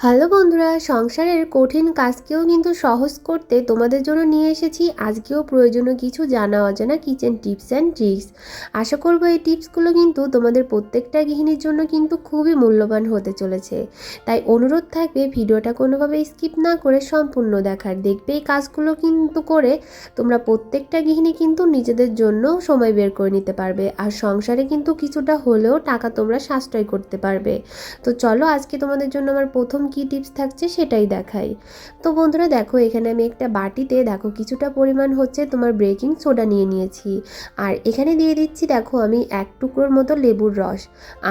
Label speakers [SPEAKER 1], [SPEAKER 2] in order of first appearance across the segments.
[SPEAKER 1] Hello বন্ধুরা, সংসারের কঠিন কাজকেও কিন্তু সহজ করতে তোমাদের জন্য নিয়ে এসেছি আজকেও প্রয়োজনীয় কিছু জানা অজানা কিচেন টিপস অ্যান্ড ট্রিক্স আশা করব এই টিপসগুলো কিন্তু তোমাদের প্রত্যেকটা গৃহিণীর জন্য কিন্তু খুবই মূল্যবান হতে চলেছে। তাই অনুরোধ থাকবে ভিডিওটা কোনোভাবে স্কিপ না করে সম্পূর্ণ দেখার। দেখবে এই কাজগুলো কিন্তু করে তোমরা প্রত্যেকটা গৃহিণী কিন্তু নিজেদের জন্য সময় বের করে নিতে পারবে। আর সংসারে কিন্তু কিছুটা হলেও টাকা তোমরা সাশ্রয় করতে পারবে। তো চলো আজকে তোমাদের জন্য আমার প্রথম কি টিপস থাকছে সেটাই দেখাই। তো বন্ধুরা দেখো, এখানে আমি একটা বাটিতে দেখো কিছুটা পরিমাণ হচ্ছে তোমার বেকিং সোডা নিয়ে নিয়েছি। আর এখানে দিয়ে দিচ্ছি দেখো আমি এক টুকরোর মতো লেবুর রস।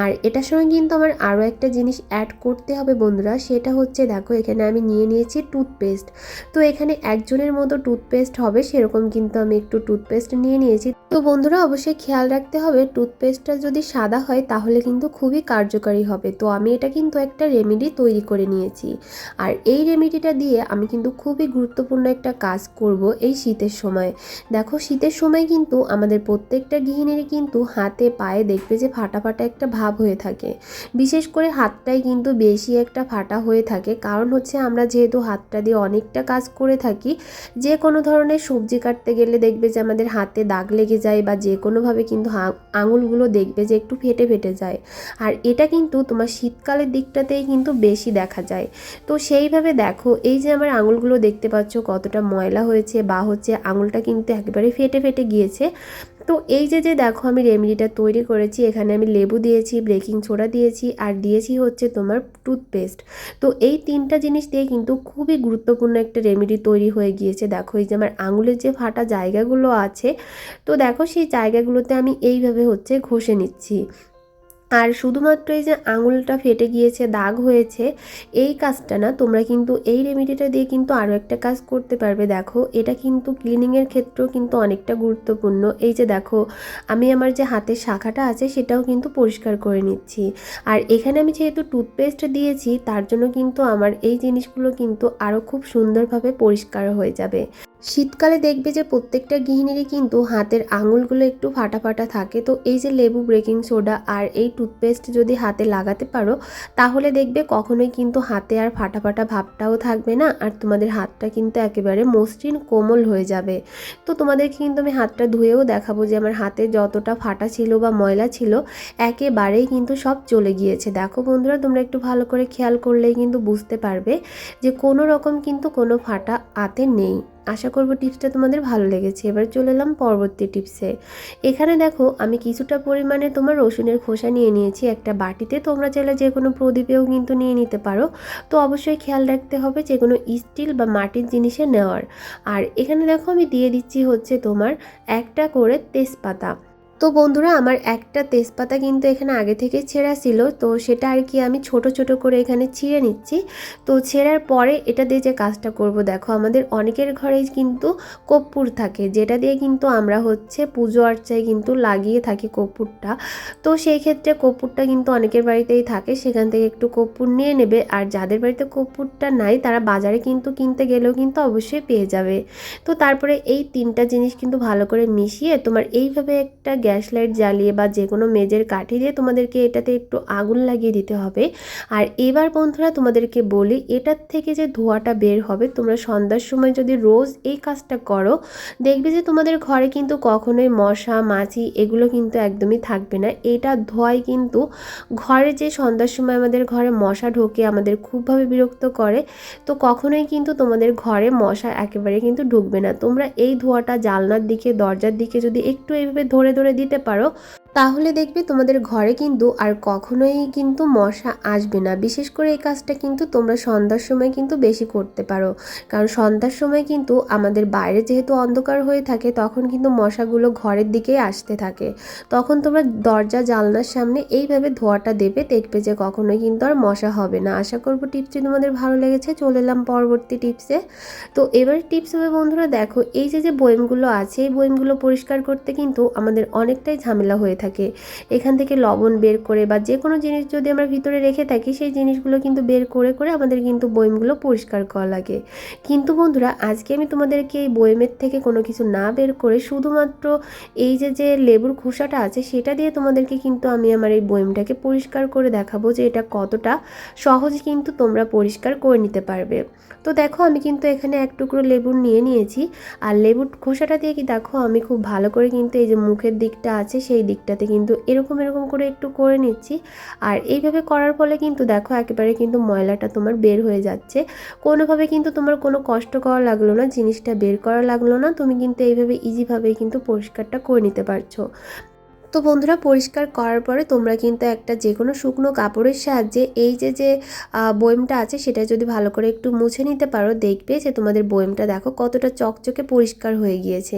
[SPEAKER 1] আর এটার সঙ্গে কিন্তু আমার আরও একটা জিনিস অ্যাড করতে হবে বন্ধুরা, সেটা হচ্ছে দেখো এখানে আমি নিয়ে নিয়েছি টুথপেস্ট তো এখানে একজনের মতো টুথপেস্ট হবে, সেরকম কিন্তু আমি একটু টুথপেস্ট নিয়ে নিয়েছি। তো বন্ধুরা অবশ্যই খেয়াল রাখতে হবে টুথপেস্টটা যদি সাদা হয় তাহলে কিন্তু খুবই কার্যকারী হবে। তো আমি এটা কিন্তু একটা রেমেডি তৈরি করে নিয়েছি। আর এই রেমেডিটা দিয়ে আমি কিন্তু খুবই গুরুত্বপূর্ণ একটা কাজ করব এই শীতের সময়। দেখো, শীতের সময় কিন্তু আমাদের প্রত্যেকটা গৃহিণীরই কিন্তু হাতে পায়ে দেখবে যে ফাটা ফাটা একটা ভাব হয়ে থাকে। বিশেষ করে হাতটাই কিন্তু বেশি একটা ফাটা হয়ে থাকে। কারণ হচ্ছে আমরা যেহেতু হাতটা দিয়ে অনেকটা কাজ করে থাকি, যে কোনো ধরনের সবজি কাটতে গেলে দেখবে যে আমাদের হাতে দাগ লেগে যায় বা যে কোনোভাবে কিন্তু আঙুলগুলো দেখবে যে একটু ফেটে ফেটে যায়। আর এটা কিন্তু তোমার শীতকালের দিকটাতেই কিন্তু বেশি দেখা যায়। তো সেইভাবে দেখো, এই যে আমার আঙুলগুলো দেখতে পাচ্ছ কতটা ময়লা হয়েছে বা হচ্ছে আঙুলটা কিন্তু একেবারে ফেটে ফেটে গিয়েছে। তো এই যে যে দেখো আমি রেমেডিটা তৈরি করেছি, এখানে আমি লেবু দিয়েছি, বেকিং সোডা দিয়েছি আর দিয়েছি হচ্ছে তোমার টুথপেস্ট। তো এই তিনটা জিনিস দিয়ে কিন্তু খুবই গুরুত্বপূর্ণ একটা রেমেডি তৈরি হয়ে গিয়েছে। দেখো এই যে আমার আঙুলের যে ফাটা জায়গাগুলো আছে, তো দেখো সেই জায়গাগুলোতে আমি এইভাবে হচ্ছে ঘষে নিচ্ছি। আর শুধুমাত্র এই যে আঙুলটা ফেটে গিয়েছে, দাগ হয়েছে, এই কাজটা না, তোমরা কিন্তু এই রেমেডিটা দিয়ে কিন্তু আরও একটা কাজ করতে পারবে। দেখো, এটা কিন্তু ক্লিনিংয়ের ক্ষেত্রেও কিন্তু অনেকটা গুরুত্বপূর্ণ। এই যে দেখো, আমি আমার যে হাতের শাখাটা আছে, সেটাও কিন্তু পরিষ্কার করে নিচ্ছি। আর এখানে আমি যেহেতু টুথপেস্ট দিয়েছি, তার জন্য কিন্তু আমার এই জিনিসগুলো কিন্তু আরও খুব সুন্দরভাবে পরিষ্কার হয়ে যাবে। শীতকালে দেখবে যে প্রত্যেকটা গৃহিণীরই কিন্তু হাতের আঙুলগুলো একটু ফাটা ফাটা থাকে। তো এই যে লেবু বেকিং সোডা আর এই টুথপেস্ট যদি হাতে লাগাতে পারো, তাহলে দেখবে কখনোই কিন্তু হাতে আর ফাটা ফাটা ভাবটাও থাকবে না আর তোমাদের হাতটা কিন্তু একেবারে মসৃণ, কোমল হয়ে যাবে। তো তোমাদেরকে কিন্তু আমি হাতটা ধুয়েও দেখাবো যে আমার হাতে যতটা ফাটা ছিল বা ময়লা ছিল, একেবারেই কিন্তু সব চলে গিয়েছে। দেখো বন্ধুরা, তোমরা একটু ভালো করে খেয়াল করলেই কিন্তু বুঝতে পারবে যে কোনো রকম কিন্তু কোনো ফাটা হাতে নেই। আশা করব টিপসটা তোমাদের ভালো লেগেছে। এবার চলে এলাম পরবর্তী টিপসে এখানে দেখো, আমি কিছুটা পরিমাণে তোমার রসুনের খোসা নিয়ে নিয়েছি একটা বাটিতে। তোমরা চাইলে যে কোনো প্রদীপেও কিন্তু নিয়ে নিতে পারো। তো অবশ্যই খেয়াল রাখতে হবে যে কোনো স্টিল বা মাটির জিনিসে নেওয়ার। আর এখানে দেখো, আমি দিয়ে দিচ্ছি হচ্ছে তোমার একটা করে তেজপাতা। তো বন্ধুরা, আমার একটা তেজপাতা কিন্তু এখানে আগে থেকে ছেঁড়া ছিল। তো সেটা আর কি আমি ছোট ছোট করে এখানে ছিঁড়ে নিচ্ছি। তো ছেঁড়ার পরে এটা দিয়ে যে কাজটা করব, দেখো আমাদের অনেকের ঘরেই কিন্তু কর্পূর থাকে। যেটা দিয়ে কিন্তু আমরা হচ্ছে পুজো আর্চায় কিন্তু লাগিয়ে থাকি কর্পূরটা। তো সেই ক্ষেত্রে কর্পূরটা কিন্তু অনেকের বাড়িতেই থাকে, সেখান থেকে একটু কর্পূর নিয়ে নেবে। আর যাদের বাড়িতে কর্পূরটা নাই, তারা বাজারে কিন্তু কিনতে গেলেও কিন্তু অবশ্যই পেয়ে যাবে। তো তারপরে এই তিনটা জিনিস কিন্তু ভালো করে মিশিয়ে তোমার এইভাবে একটা গ্যাস লাইট জ্বালিয়ে বা যে কোনো মেজের কাঠি দিয়ে তোমাদেরকে এটাতে একটু আগুন লাগিয়ে দিতে হবে। আর এবার বন্ধুরা তোমাদেরকে বলি, এটার থেকে যে ধোঁয়াটা বের হবে, তোমরা সন্ধ্যার সময় যদি রোজ এই কাজটা করো, দেখবে যে তোমাদের ঘরে কিন্তু কখনোই মশা, মাছি এগুলো কিন্তু একদমই থাকবে না। এটা ধোঁয়ায় কিন্তু ঘরে যে সন্ধ্যার সময় আমাদের ঘরে মশা ঢোকে, আমাদের খুবভাবে বিরক্ত করে, তো কখনোই কিন্তু তোমাদের ঘরে মশা একেবারে কিন্তু ঢুকবে না। তোমরা এই ধোঁয়াটা জানলার দিকে, দরজার দিকে যদি একটু এইভাবে ধরে ধরে দিতে পারো। তাহলে দেখবে তোমাদের ঘরে কিন্তু আর কখনোই কিন্তু মশা আসবে না। বিশেষ করে এই কাজটা কিন্তু তোমরা সন্ধ্যার সময় কিন্তু বেশি করতে পারো। কারণ সন্ধ্যার সময় কিন্তু আমাদের বাইরে যেহেতু অন্ধকার হয়ে থাকে, তখন কিন্তু মশাগুলো ঘরের দিকেই আসতে থাকে। তখন তোমরা দরজা, জানলার সামনে এইভাবে ধোয়াটা দেবে, দেখবে যে কখনোই কিন্তু আর মশা হবে না। আশা করব টিপসটি তোমাদের ভালো লেগেছে। চলে এলাম পরবর্তী টিপসে। তো এবার টিপস হবে বন্ধুরা, দেখো, এই যে যে বয়েমগুলো আছে, এই বয়েমগুলো পরিষ্কার করতে কিন্তু আমাদের অনেকটাই ঝামেলা হয়ে থাকে। থাকে। এখান থেকে লবণ বের করে বা যে কোনো জিনিস যদি আমরা ভিতরে রেখে থাকি, সেই জিনিসগুলো কিন্তু বের করে করে আমাদের কিন্তু বয়মগুলো পরিষ্কার করা লাগে। কিন্তু বন্ধুরা, আজকে আমি তোমাদেরকে এই বয়মের থেকে কোনো কিছু না বের করে শুধুমাত্র এই যে যে লেবুর খোসাটা আছে, সেটা দিয়ে তোমাদেরকে কিন্তু আমি আমার এই বয়মটাকে পরিষ্কার করে দেখাবো যে এটা কতটা সহজ কিন্তু তোমরা পরিষ্কার করে নিতে পারবে। তো দেখো, আমি কিন্তু এখানে এক টুকরো লেবুর নিয়ে নিয়েছি। আর লেবুর খোসাটা দিয়ে কি দেখো, আমি খুব ভালো করে কিন্তু এই যে মুখের দিকটা আছে, সেই দিকটাতে কিন্তু এরকম এরকম করে একটু করে নিচ্ছি। আর এইভাবে করার ফলে কিন্তু দেখো একেবারে কিন্তু ময়লাটা তোমার বের হয়ে যাচ্ছে। কোনোভাবে কিন্তু তোমার কোনো কষ্ট করা লাগল না, জিনিসটা বের করা লাগল না, তুমি কিন্তু এইভাবে ইজিভাবেই কিন্তু পরিষ্কারটা করে নিতে পারছ। তো বন্ধুরা পরিষ্কার করার পরে তোমরা কিন্তু একটা যে কোনো শুকনো কাপড়ের সাহায্যে এই যে যে বয়েমটা আছে সেটা যদি ভালো করে একটু মুছে নিতে পারো, দেখবে যে তোমাদের বয়েমটা দেখো কতটা চকচকে পরিষ্কার হয়ে গিয়েছে।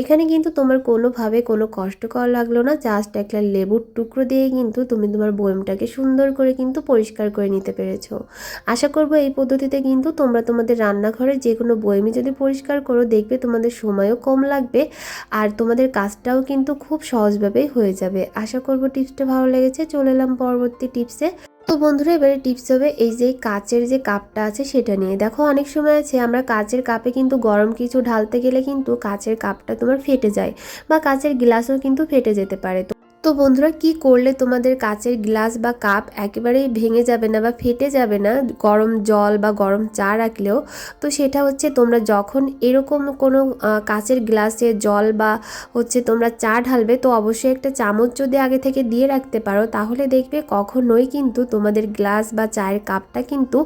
[SPEAKER 1] এখানে কিন্তু তোমার কোনোভাবে কোনো কষ্ট করা লাগল না জাস্ট একটা লেবুর টুকরো দিয়ে কিন্তু তুমি তোমার বয়েমটাকে সুন্দর করে কিন্তু পরিষ্কার করে নিতে পেরেছ। আশা করব এই পদ্ধতিতে কিন্তু তোমরা তোমাদের রান্নাঘরে যে কোনো বয়েমই যদি পরিষ্কার করো, দেখবে তোমাদের সময়ও কম লাগবে আর তোমাদের কাজটাও কিন্তু খুব সহজভাবে হয়ে যাবে। আশা করব টিপসটা ভালো লেগেছে। চলে এলাম পরবর্তী টিপসে। তো বন্ধুরা, এবারে টিপস হবে এই যে কাচের যে কাপটা আছে সেটা নিয়ে। দেখো, অনেক সময় আছে, আমরা কাচের কাপে কিন্তু গরম কিছু ঢালতে গেলে কিন্তু কাচের কাপটা তোমার ফেটে যায় বা কাচের গ্লাসও কিন্তু ফেটে যেতে পারে। তো তো বন্ধুরা, কি করলে তোমাদের কাচের গ্লাস বা কাপ একেবারেই ভেঙে যাবে না বা ফেটে যাবে না? গরম জল বা গরম চা রাখলেও। তো সেটা হচ্ছে তোমরা যখন এরকম কোনো কাচের গ্লাসে জল বা হচ্ছে তোমরা চা ঢালবে, তো অবশ্যই একটা চামচ যদি আগে থেকে দিয়ে রাখতে পারো, তাহলে দেখবে কখনোই কিন্তু তোমাদের গ্লাস বা চায়ের কাপটা কিন্তু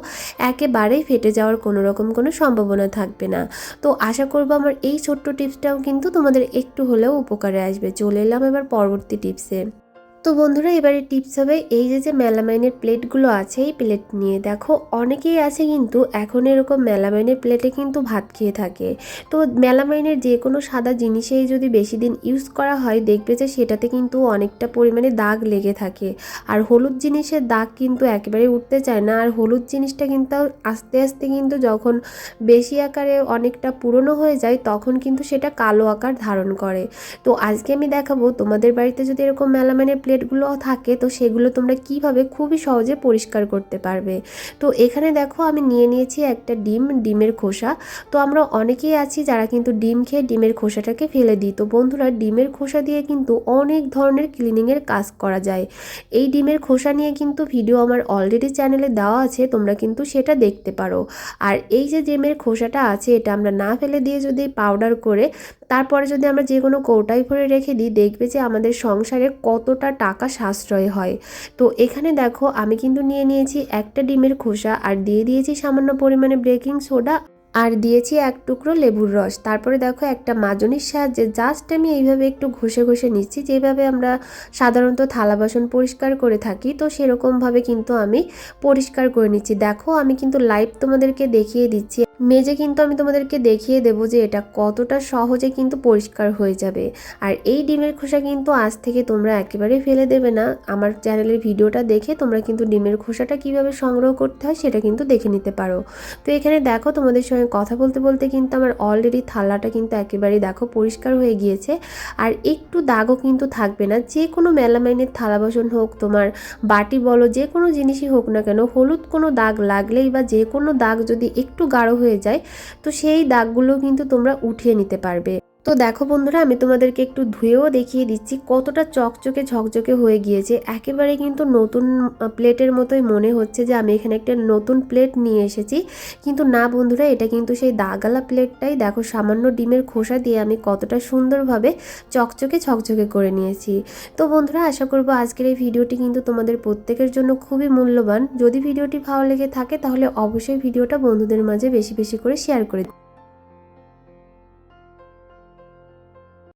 [SPEAKER 1] একেবারেই ফেটে যাওয়ার কোনো রকম কোনো সম্ভাবনা থাকবে না। তো আশা করব আমার এই ছোট্ট টিপসটাও কিন্তু তোমাদের একটু হলেও উপকারে আসবে। চলে এলাম এবার পরবর্তী টিপস। টিপসে তো বন্ধুরা, এবারে টিপস হবে এই যে যে মেলামাইনের প্লেটগুলো আছে, এই প্লেট নিয়ে। দেখো, অনেকেই আছে কিন্তু এখন এরকম মেলামাইনের প্লেটে কিন্তু ভাত খেয়ে থাকে। তো মেলামাইনের যে কোনো সাদা জিনিসেই যদি বেশি দিন ইউজ করা হয়, দেখবে যে সেটাতে কিন্তু অনেকটা পরিমাণে দাগ লেগে থাকে। আর হলুদ জিনিসের দাগ কিন্তু একেবারে উঠতে চায় না। আর হলুদ জিনিসটা কিন্তু আস্তে আস্তে কিন্তু যখন বেশি আকারে অনেকটা পুরনো হয়ে যায়, তখন কিন্তু সেটা কালো আকার ধারণ করে। তো আজকে আমি দেখাবো তোমাদের বাড়িতে যদি এরকম মেলামাইনের প্লেট প্লেটগুলো থাকে, তো সেগুলো তোমরা কীভাবে খুবই সহজে পরিষ্কার করতে পারবে। তো এখানে দেখো আমি নিয়ে নিয়েছি একটা ডিম, ডিমের খোসা। তো আমরা অনেকেই আছি যারা কিন্তু ডিম খেয়ে ডিমের খোসাটাকে ফেলে দিই। তো বন্ধুরা, ডিমের খোসা দিয়ে কিন্তু অনেক ধরনের ক্লিনিংয়ের কাজ করা যায়। এই ডিমের খোসা নিয়ে কিন্তু ভিডিও আমার অলরেডি চ্যানেলে দেওয়া আছে, তোমরা কিন্তু সেটা দেখতে পারো। আর এই যে ডিমের খোসাটা আছে, এটা আমরা না ফেলে দিয়ে যদি পাউডার করে তারপরে যদি আমরা যে কোনো কৌটাই ভরে রেখে দিই, দেখবে যে আমাদের সংসারে কতটা টাকা সাশ্রয় হয়। তো এখানে দেখো, আমি কিন্তু নিয়ে নিয়েছি একটা ডিমের খোসা আর দিয়ে দিয়েছি সামান্য পরিমাণে বেকিং সোডা আর দিয়েছি এক টুকরো লেবুর রস। তারপরে দেখো একটা মাজনির সাহায্যে জাস্ট আমি এইভাবে একটু ঘষে ঘষে নিচ্ছি। যেভাবে আমরা সাধারণত থালা বাসন পরিষ্কার করে থাকি, তো সেরকমভাবে কিন্তু আমি পরিষ্কার করে নিচ্ছি। দেখো আমি কিন্তু লাইভ তোমাদেরকে দেখিয়ে দিচ্ছি। মেজে কিন্তু আমি তোমাদেরকে দেখিয়ে দেবো যে এটা কতটা সহজে কিন্তু পরিষ্কার হয়ে যাবে। আর এই ডিমের খোসা কিন্তু আজ থেকে তোমরা একেবারে ফেলে দেবে না। আমার চ্যানেলের ভিডিওটা দেখে তোমরা কিন্তু ডিমের খোসাটা কীভাবে সংগ্রহ করতে হয় সেটা কিন্তু দেখে নিতে পারো। তো এখানে দেখো তোমাদের সঙ্গে কথা বলতে বলতে কিন্তু আমার অলরেডি থালাটা কিন্তু একেবারেই দেখো পরিষ্কার হয়ে গিয়েছে। আর একটু দাগও কিন্তু থাকবে না। যে কোনো মেলামাইনের থালা বাসন হোক, তোমার বাটি বলো যে কোনো জিনিসই হোক না কেন, হলুদ কোনো দাগ লাগলেই বা যে কোনো দাগ যদি একটু গাঢ় হয়ে যায়, তো সেই দাগগুলো কিন্তু তোমরা উঠিয়ে নিতে পারবে। তো দেখো বন্ধুরা, আমি তোমাদেরকে একটু ধুয়েও দেখিয়ে দিচ্ছি কতটা চকচকে ঝকঝকে হয়ে গিয়েছে। একেবারে কিন্তু নতুন প্লেটের মতোই মনে হচ্ছে যে আমি এখানে একটা নতুন প্লেট নিয়ে এসেছি। কিন্তু না বন্ধুরা, এটা কিন্তু সেই দাগালা প্লেটটাই। দেখো, সামান্য ডিমের খোসা দিয়ে আমি কতটা সুন্দরভাবে চকচকে ঝকঝকে করে নিয়েছি। তো বন্ধুরা, আশা করব আজকের এই ভিডিওটি কিন্তু তোমাদের প্রত্যেকের জন্য খুবই মূল্যবান। যদি ভিডিওটি ভালো লেগে থাকে, তাহলে অবশ্যই ভিডিওটা বন্ধুদের মাঝে বেশি বেশি করে শেয়ার করে